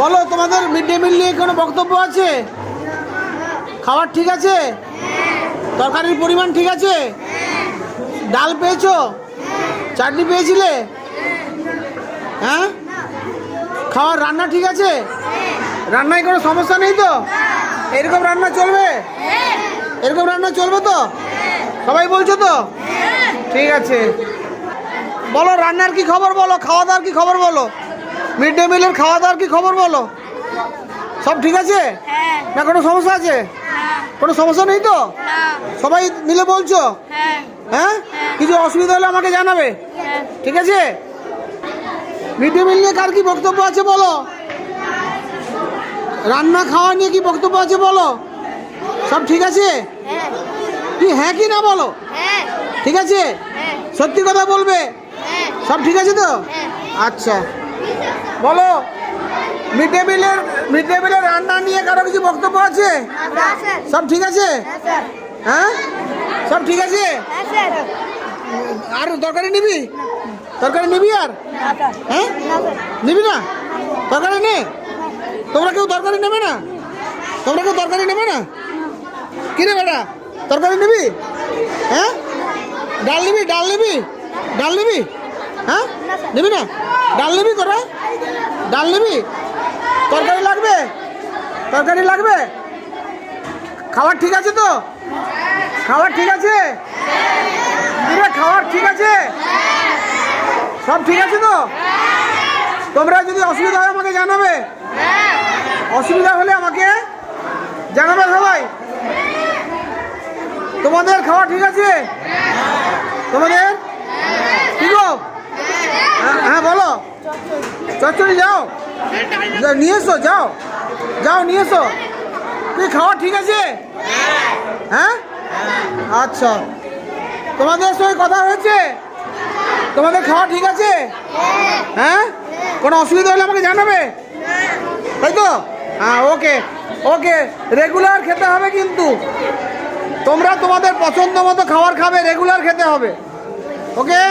বলো, তোমাদের mid day meal নিয়ে কোনো বক্তব্য আছে? খাবার ঠিক আছে? তরকারির পরিমাণ ঠিক আছে? ডাল পেয়েছ? চাটনি পেয়েছিলে? হ্যাঁ? খাওয়ার রান্না ঠিক আছে? রান্নায় কোনো সমস্যা নেই তো? এরকম রান্না চলবে? এরকম রান্না চলবে তো? সবাই বলছো তো? ঠিক আছে। বলো, রান্নার কি খবর বলো? খাওয়া দাওয়ার কি খবর বলো? মিড ডে মিলের খাওয়া দাওয়ার কি খবর বলো? সব ঠিক আছে? হ্যাঁ। না কোনো সমস্যা আছে? হ্যাঁ। কোনো সমস্যা নেই তো? সবাই মিলে বলছো? হ্যাঁ। হ্যাঁ? কিছু অসুবিধা হলে আমাকে জানাবে। হ্যাঁ। ঠিক আছে? মিড ডে মিল নিয়ে কার কি বক্তব্য আছে বলো? রান্না খাওয়া নিয়ে কি বক্তব্য আছে বলো? সব ঠিক আছে? হ্যাঁ। কি হ্যাঁ কি না বলো? হ্যাঁ। ঠিক আছে? হ্যাঁ। সত্যি কথা বলবে? হ্যাঁ। সব ঠিক আছে তো? হ্যাঁ। আচ্ছা। বলো মিড ডে মিলের মিড ডে মিলের রান্না নিয়ে কারও কিছু বক্তব্য আছে? সব ঠিক আছে? হ্যাঁ? সব ঠিক আছে? আর তরকারি নিবি? তরকারি নিবি আর? হ্যাঁ? নিবি না? তরকারি নে। তোমরা কেউ তরকারি নেবে না? তোমরা কেউ তরকারি নেবে না? কি রে বেটা, তরকারি নিবি? হ্যাঁ? ডাল নিবি? ডাল নিবি? ডাল নিবি? হ্যাঁ? নিবি না? ডাল নিবি তোরা ডাল নিবি? তরকারি লাগবে? তরকারি লাগবে? খাবার ঠিক আছে তো? খাবার ঠিক আছে? কিরে খাবার ঠিক আছে? সব ঠিক আছে তো? তোমরা যদি অসুবিধা হয় আমাকে জানাবে। অসুবিধা হলে আমাকে জানাবে সবাই। তোমাদের খাওয়া ঠিক আছে? তোমাদের ঠিক গো? হ্যাঁ হ্যাঁ বলো চচ্চড়ি যাও যা, নিয়ে এসো, যাও। যাও, নিয়ে এসো। তুই খাওয়া ঠিক আছে? হ্যাঁ? আচ্ছা। তোমাদের সঙ্গে কথা হয়েছে? তোমাদের খাওয়া ঠিক আছে? হ্যাঁ? কোনো অসুবিধা হলে আমাকে জানাবে? তাই তো? হ্যাঁ ওকে। ওকে রেগুলার খেতে হবে কিন্তু। তোমরা তোমাদের পছন্দ মতো খাবার খাবে রেগুলার খেতে হবে। ওকে?